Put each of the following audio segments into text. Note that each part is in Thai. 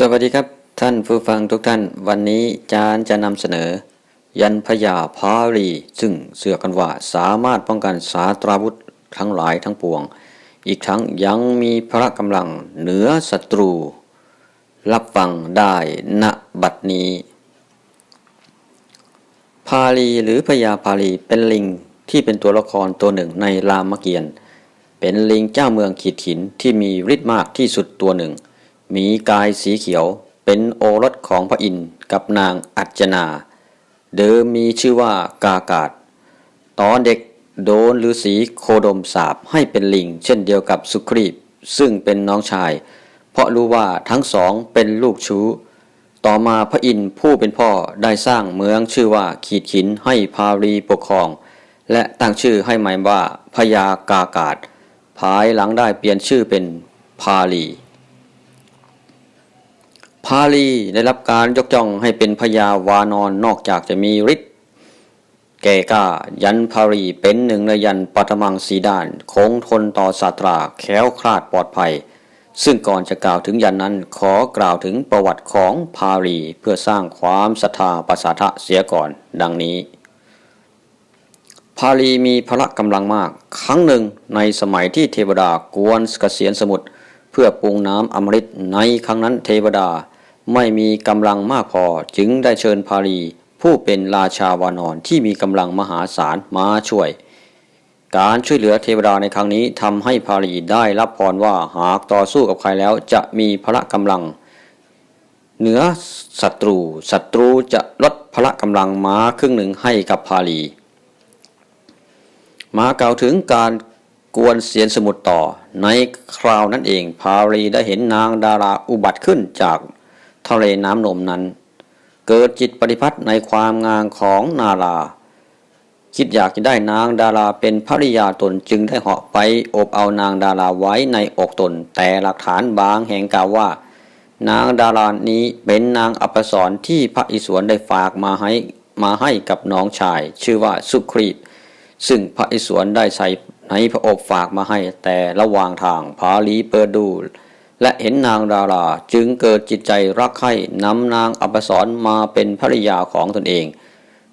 สวัสดีครับท่านผู้ฟังทุกท่าน วันนี้จารย์จะนำเสนอ ยันพยาพารีซึ่งเสือกันว่าสามารถป้องกันสาตราวุธทั้งหลายทั้งปวง อีกทั้งยังมีพละกำลังเหนือศัตรู รับฟังได้ณบัดนี้ พาลีหรือพญาพาลีเป็นลิงที่เป็นตัวละครตัวหนึ่งในรามเกียรติ์เป็นลิงเจ้าเมืองขีดหินที่มีฤทธิ์มากที่สุดตัวหนึ่ง มีกายสีเขียวเป็นโอรสของพระอินทร์กับนางอัจจนา เดิมมีชื่อว่ากากาศ ตอนเด็กโดนฤาษีโคดมสาบให้เป็นลิง เช่นเดียวกับสุครีปซึ่งเป็นน้องชาย เพราะรู้ว่าทั้งสองเป็นลูกชู้ ต่อมาพระอินทร์ผู้เป็นพ่อได้สร้างเมืองชื่อว่าขีดขินให้พารีปกครอง และตั้งชื่อให้หมายว่าพญากากาศ ภายหลังได้เปลี่ยนชื่อเป็นพาลี พาลีได้รับการยกย่องให้เป็นพญาวานอนนอกจากจะมีฤทธิ์แก่กายันพารีเป็นหนึ่งในยันปัทมังสีด้านคงทนต่อสาตราแค้วคลาดปลอดภัย ซึ่งก่อนจะกล่าวถึงยันนั้นขอกล่าวถึงประวัติของพารีเพื่อสร้างความศรัทธาประสาทะเสียก่อนดังนี้ พาลีมีพละกำลังมาก ครั้งหนึ่งในสมัยที่เทวดากวนเกษียณสมุทรเพื่อปรุงน้ำอมฤตในครั้งนั้นเทวดา ไม่มีกำลังมากพอจึงได้เชิญพาลีผู้เป็นราชาวานอนที่มีกำลังมหาศาลมาช่วย การช่วยเหลือเทวดาในครั้งนี้ทำให้พาลีได้รับพรว่าหากต่อสู้กับใครแล้วจะมีพละกำลัง เหนือศัตรูศัตรูจะลดพละกำลังมาครึ่งหนึ่งให้กับพาลีมากล่าวถึงการกวนเสียนสมุทรต่อ ในคราวนั้นเองพาลีได้เห็นนางดาราอุบัติขึ้นจาก ทะเลน้ำนมนั้น เกิดจิตปฏิพัทธ์ในความงามของนาราคิดอยากจะได้นางดาราเป็นภริยาตนจึงได้เหาะไปอบเอานางดาราไว้ในอกตน แต่หลักฐานบางแห่งกล่าวว่า นางดารานี้เป็นนางอัปสรที่พระอิศวรได้ฝากมาให้มาให้กับน้องชาย ชื่อว่าสุครีตซึ่งพระอิศวรได้ใส่ในพระอบฝากมาให้แต่ระหว่างทางพาลีเปิดดู และเห็นนางดาราจึงเกิดจิตใจรักใคร่นำนางอัปสรมาเป็นภริยาของตนเอง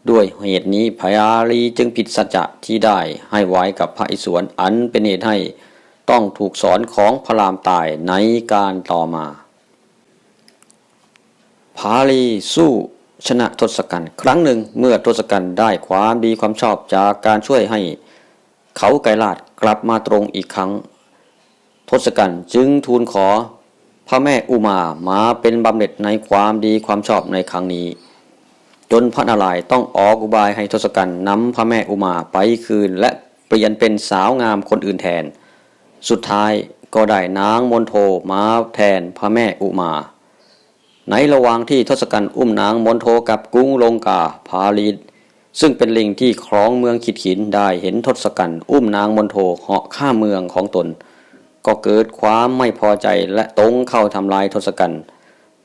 ด้วยเหตุนี้พยาลีจึงผิดสัจจะที่ได้ให้ไว้กับพระอิศวรอันเป็นเหตุให้ต้องถูกสอนของพระรามตายในการต่อมาพาลีสู้ชนะทศกัณฐ์ครั้งหนึ่งเมื่อทศกัณฐ์ได้ความดีความชอบจากการช่วยให้เขาไกรลาดกลับมาตรงอีกครั้ง ศกัณฐ์จึงทูลขอ พระแม่อุมามาเป็นบำเหน็จในความดีความชอบในครั้งนี้ จนพระนารายณ์ต้องออกอุบายให้ทศกัณฐ์นำพระแม่อุมาไปคืน และเปลี่ยนเป็นสาวงามคนอื่นแทน สุดท้ายก็ได้นางมนโทมาแทนพระแม่อุมาในระหว่างที่ทศกัณฐ์อุ้มนางมนโทกับกรุงลงกาพาลีซึ่งเป็นลิงที่ครองเมืองขิดขินได้เห็นทศกัณฐ์อุ้มนางมนโทเหาะข้ามเมืองของตน ก็เกิดความไม่พอใจและตรงเข้าทำลายทศกัณฐ์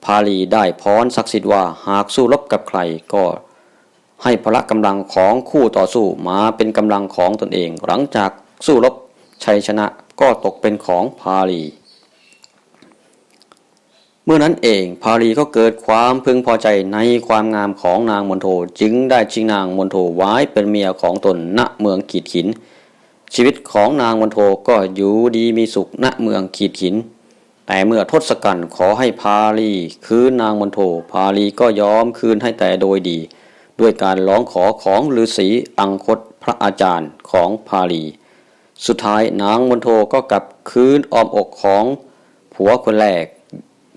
พาลีได้พรศักดิ์สิทธิ์ว่าหากสู้รบกับใครก็ให้พละกำลังของคู่ต่อสู้มาเป็นกำลังของตนเอง หลังจากสู้รบชัยชนะก็ตกเป็นของพาลี เมื่อนั้นเองพาลีก็เกิดความพึงพอใจในความงามของนางมนโทจึงได้ชิงนางมนโทไว้เป็นเมียของตนณเมืองขีดขิน ชีวิตของนางมนโทก็อยู่ดีมีสุขณเมืองขีดขิน แต่เมื่อทศกัณฐ์ขอให้พาลีคืนนางมนโทพาลีก็ยอมคืนให้แต่โดยดี ด้วยการร้องขอของฤาษีอังคตพระอาจารย์ของพาลี สุดท้ายนางมนโทก็กลับคืนอ้อมอกของผัวคนแรก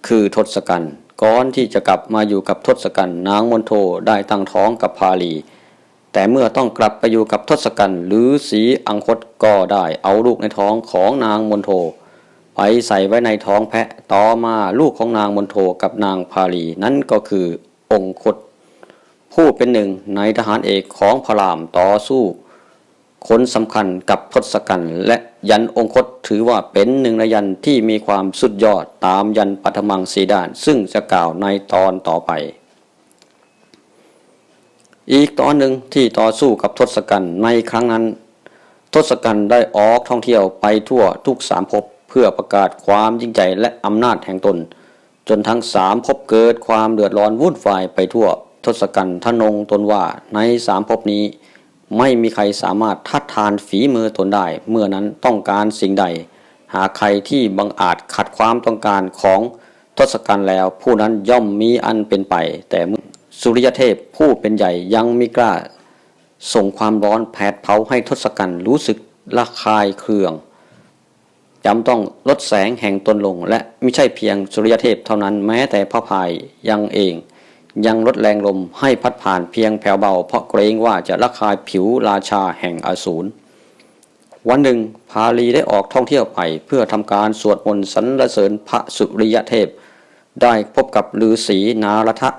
คือทศกัณฐ์ก่อนที่จะกลับมาอยู่กับทศกัณฐ์นางมนโทได้ตั้งท้องกับพาลี แต่เมื่อต้องกลับไปอยู่กับทศกัณฐ์หรือสีอังคตก็ได้เอาลูกในท้องของนางมนโทไปใส่ไว้ในท้องแพะต่อมาลูกของนางมนโทกับนางพาลีนั่นก็คือองคต ผู้เป็นหนึ่งในทหารเอกของพระรามต่อสู้คนสำคัญกับทศกัณฐ์และยันองคตถือว่าเป็นหนึ่งในยันที่มีความสุดยอดตามยันปัทมังสีดาน ซึ่งจะกล่าวในตอนต่อไป อีกตอนหนึ่งที่ต่อสู้กับทศกัณฐ์ในครั้งนั้น ทศกัณฐ์ได้ออกท่องเที่ยวไปทั่วทุกสามภพเพื่อประกาศความยิ่งใหญ่และอำนาจแห่งตน จนทั้งสามภพเกิดความเดือดร้อนวุ่นวายไปทั่วทศกัณฐ์ทนงตนว่าในสามภพนี้ ไม่มีใครสามารถทัดทานฝีมือตนได้ เมื่อนั้นต้องการสิ่งใด หากใครที่บังอาจขัดความต้องการของทศกัณฐ์แล้ว ผู้นั้นย่อมมีอันเป็นไป แต่เมื่อ สุริยเทพผู้เป็นใหญ่ยังไม่กล้า ส่งความร้อนแผดเผาให้ทศกัณฐ์รู้สึกระคายเคืองจำต้องลดแสงแห่งตนลง และไม่ใช่เพียงสุริยเทพเท่านั้นแม้แต่พระพายยังเอง ยังลดแรงลมให้พัดผ่านเพียงแผ่วเบา เพราะเกรงว่าจะระคายผิวราชาแห่งอสูรวันหนึ่งพาลีได้ออกท่องเที่ยวไปเพื่อทำการสวดมนต์สรรเสริญพระสุริยเทพ ได้พบกับฤาษีนารทะ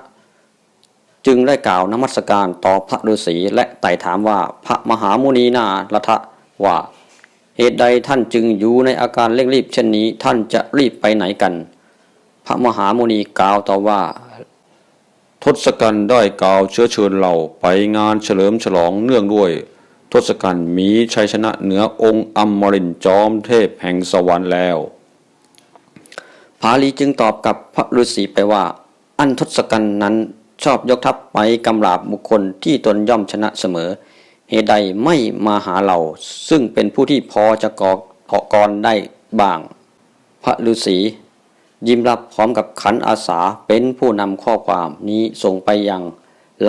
จึงได้กล่าวนมัสการต่อพระฤาษีและไต่ถามว่าพระมหามุนีนารทะว่า เหตุใดท่านจึงอยู่ในอาการเร่งรีบเช่นนี้ท่านจะรีบไปไหนกัน พระมหามุนีกล่าวต่อว่า ทศกัณฐ์ได้กล่าวเชื้อเชิญเราไปงานเฉลิมฉลองเนื่องด้วย ทศกัณฐ์มีชัยชนะเหนือองค์อมมรินจอมเทพแห่งสวรรค์แล้วพาลีจึงตอบกับพระฤาษีไปว่า อันทศกัณฐ์นั้น ชอบยกทัพไปกำราบบุคคลที่ตนย่อมชนะเสมอ เหตุใดไม่มาหาเรา ซึ่งเป็นผู้ที่พอจะก่อเกาะกรได้บ้าง พระฤาษียิ้มรับพร้อมกับขันอาสาเป็นผู้นำข้อความนี้ส่งไปยัง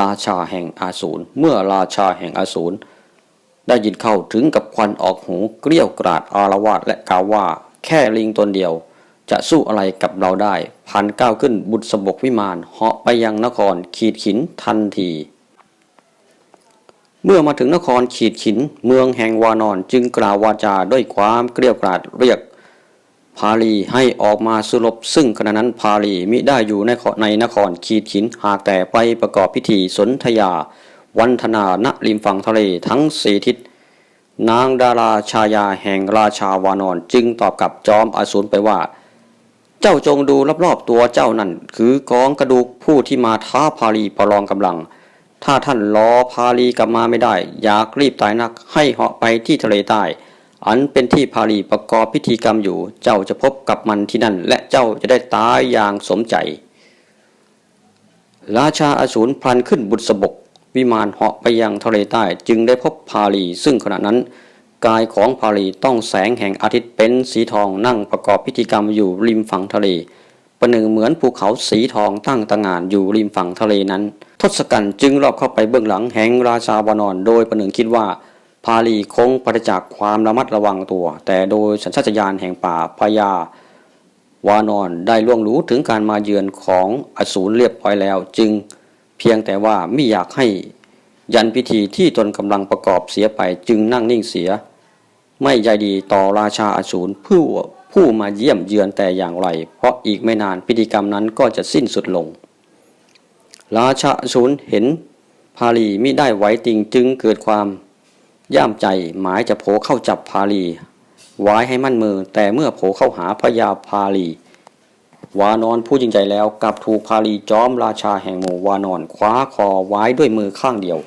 ราชาแห่งอาสูรเมื่อราชาแห่งอาสูรได้ยินเข้าถึงกับควันออกหูเกลี้ยวกราดอารวาสและกล่าวว่า แค่ลิงตนเดียว จะสู้อะไรกับเราได้พันก้าวขึ้นบุตรสบกวิมานเหาะไปยังนครขีดขินทันที เมื่อมาถึงนครขีดขินเมืองแห่งวานอนจึงกล่าววาจาด้วยความเกลียวกราดเรียกพาลีให้ออกมาสุรบซึ่งขณะนั้นพาลีมิได้อยู่ในในนครขีดขินหากแต่ไปประกอบพิธีสนธยา วันธนาณริมฝั่งทะเลทั้งสี่ทิศนางดาราชายาแห่งราชาวานอนจึงตอบกับจอมอสูรไปว่า เจ้าจงดูรอบๆตัวเจ้านั่น คือกองกระดูกผู้ที่มาท้าพาลีประลองกำลัง ถ้าท่านรอพาลีกลับมาไม่ได้ อยากรีบตายนักให้เหาะไปที่ทะเลใต้ อันเป็นที่พาลีประกอบพิธีกรรมอยู่ เจ้าจะพบกับมันที่นั่น และเจ้าจะได้ตายอย่างสมใจ ราชาอสูรพลันขึ้นบุตรสบกวิมานเหาะไปยังทะเลใต้ จึงได้พบพาลีซึ่งขณะนั้น กายของพาลีต้องแสงแห่งอาทิตย์เป็นสีทองนั่งประกอบพิธีกรรมอยู่ริมฝั่งทะเลประหนึ่งเหมือนภูเขาสีทองตั้งตระหง่านอยู่ริมฝั่งทะเลนั้น ทศกัณฐ์จึงรอบเข้าไปเบื้องหลังแห่งราชาวานอนโดยประหนึ่งคิดว่าพาลีคงปราศจากความระมัดระวังตัว แต่โดยสัญชาตญาณแห่งป่าพญาวานอนได้ล่วงรู้ถึงการมาเยือนของอสูรเรียบร้อยแล้ว จึงเพียงแต่ว่าไม่อยากให้ยันพิธีที่ตนกำลังประกอบเสียไปจึงนั่งนิ่งเสีย ไม่ใยดีต่อราชาอสูรผู้ผู้มาเยี่ยมเยือนแต่อย่างไร เพราะอีกไม่นานพิธีกรรมนั้นก็จะสิ้นสุดลง ราชาอสูรเห็นพาลีมิได้ไหวติงจึงเกิดความย่ามใจหมายจะโผเข้าจับพาลีไว้ให้มั่นมือ แต่เมื่อโผเข้าหาพญาพาลี วานอนผู้จริงใจแล้วกลับถูกพาลีจอมราชาแห่งหมู่วานอนคว้าคอไว้ด้วยมือข้างเดียว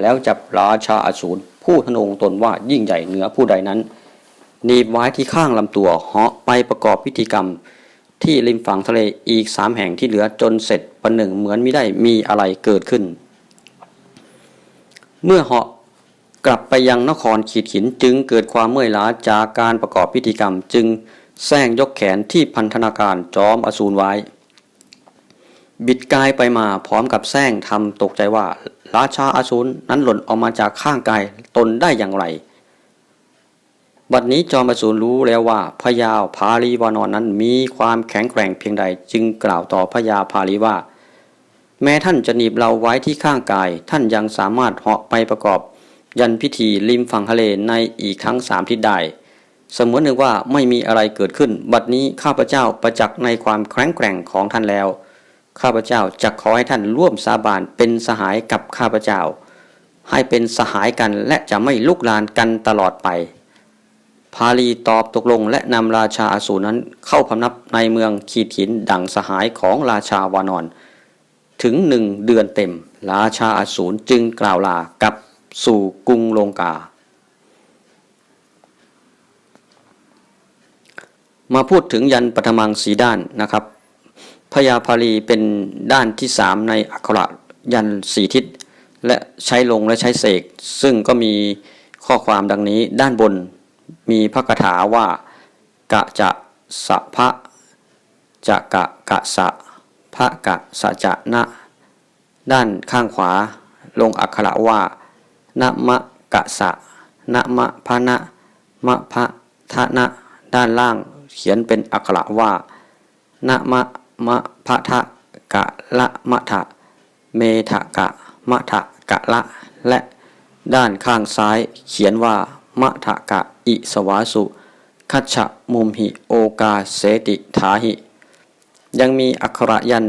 แล้วจับราชาอสูร ผู้ทนงตนว่ายิ่งใหญ่เหนือผู้ใดนั้นหนีบไว้ที่ข้างลำตัวเหาะไปประกอบพิธีกรรม ที่ริมฝั่งทะเลอีกสามแห่งที่เหลือจนเสร็จประหนึ่งเหมือนไม่ได้มีอะไรเกิดขึ้น เมื่อเหาะกลับไปยังนครขีดขินจึงเกิดความเมื่อยล้าจากการประกอบพิธีกรรมจึงแซงยกแขนที่พันธนาการจอมอสูรไว้ บิดกายไปมาพร้อมกับแซงทำตกใจว่า ราชาอสูรนั้นหล่นออกมาจากข้างกายตนได้อย่างไร บัดนี้จอมอสูรรู้แล้วว่าพญาพาลีวานอนนั้นมีความแข็งแกร่งเพียงใดจึงกล่าวต่อพญาพาลีว่า แม้ท่านจะหนีบเราไว้ที่ข้างกาย ท่านยังสามารถเหาะไปประกอบ ยันพิธีริมฝั่งทะเลในอีกทั้งสามทิศได้เสมือนหนึ่งว่าไม่มีอะไรเกิดขึ้น บัดนี้ข้าพเจ้าประจักษ์ในความแข็งแกร่งของท่านแล้ว ข้าพเจ้าจะขอให้ท่านร่วมสาบานเป็นสหายกับข้าพเจ้า ให้เป็นสหายกันและจะไม่ลุกลานกันตลอดไป พาลีตอบตกลงและนำราชาอสูรนั้นเข้าพำนับในเมืองขีดหินดังสหายของราชาวานอน ถึงหนึ่งเดือนเต็ม ราชาอสูรจึงกล่าวลากับสู่กรุงลงกา มาพูดถึงยันปฐมังสีด้านนะครับ พญาพาลีเป็นด้านที่สามในอักขระยันสี่ทิศ และใช้ลงและใช้เสก ซึ่งก็มีข้อความดังนี้ด้านบนมีพระคาถาว่ากะจะสะพะจะกะกะสะพระกะสะจะนะ ด้านข้างขวาลงอักขระว่านะมะกะสะนะมะพะนะมะพะทะนะ ด้านล่างเขียนเป็นอักขระว่านะมะ มะพะทะกะละมะทะเมทะกะมะทะกะละ และด้านข้างซ้ายเขียนว่ามะทะกะอิสวาสุคัจฉะมุมหิโอกาเสติถาหิ ยังมีอักขระยัน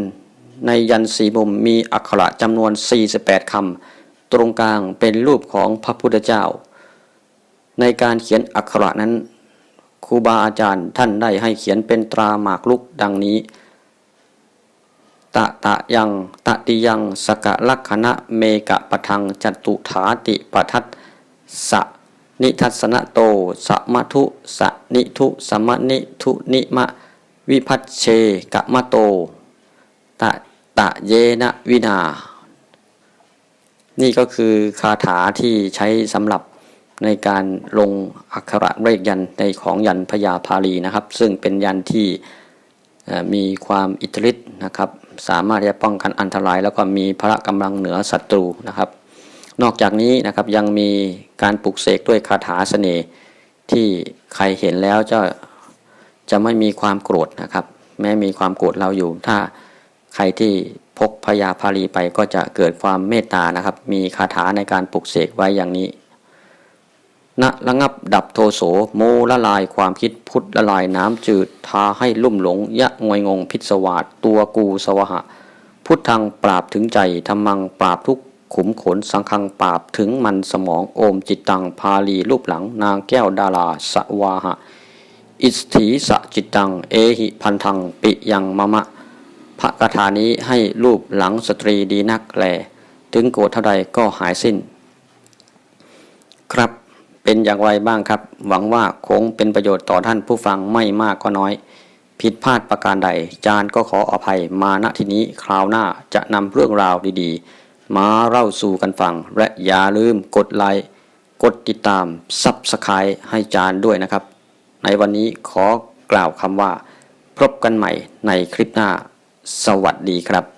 ในยันสีมุมมีอักขระจำนวน 48 คำ ตรงกลางเป็นรูปของพระพุทธเจ้า ในการเขียนอักขระนั้นครูบาอาจารย์ท่านได้ให้เขียนเป็นตราหมากลุกดังนี้ ตะตะยังตะติยังสกะลักขณะเมกะปะทังจตุถาติปทัสสะนิทัสนโตสมะทุสนิทุสมะนิทุนิมะวิพัชเชกะมะโตตะตะเยนะวินา นี่ก็คือคาถาที่ใช้สำหรับในการลงอักขระเลขยันในของยันพญาพาลีนะครับ ซึ่งเป็นยันที่มีความอิทธิฤทธิ์นะครับ สามารถที่จะป้องกันอันตราย แล้วก็มีพละกำลังเหนือศัตรูนะครับ นอกจากนี้นะครับยังมีการปลุกเสกด้วยคาถาเสน่ห์ที่ใครเห็นแล้วจะจะไม่มีความโกรธนะครับ แม้มีความโกรธเราอยู่ ถ้าใครที่พกพยาพาลีไปก็จะเกิดความเมตตานะครับ มีคาถาในการปลุกเสกไว้อย่างนี้ นะระงับดับโทโสโมละลายความคิดพุทธละลายน้ำจืดทาให้ลุ่มหลง ยะงวยงงพิศวาสตัวกูสวหะ พุทธังปราบถึงใจธรรมังปราบทุกขุมขนสังคังปราบถึงมันสมองโอมจิตตังพาลีรูปหลัง นางแก้วดาราสวาหะ อิสถีสจิตตัง เอหิพันธังปิยังมะมะพระคาถานี้ให้รูปหลังสตรีดีนักแล ถึงโกรธเท่าใดก็หายสิ้น ครับ เป็นอย่างไรบ้างครับ หวังว่าคงเป็นประโยชน์ต่อท่านผู้ฟังไม่มากก็น้อย ผิดพลาดประการใด จานก็ขออภัยมาณที่นี้คราวหน้าจะนำเรื่องราวดีๆ มาเล่าสู่กันฟัง และอย่าลืมกดไลค์กดติดตามซับสไครต์ให้จานด้วยนะครับ ในวันนี้ขอกล่าวคำว่า พบกันใหม่ในคลิปหน้า สวัสดีครับ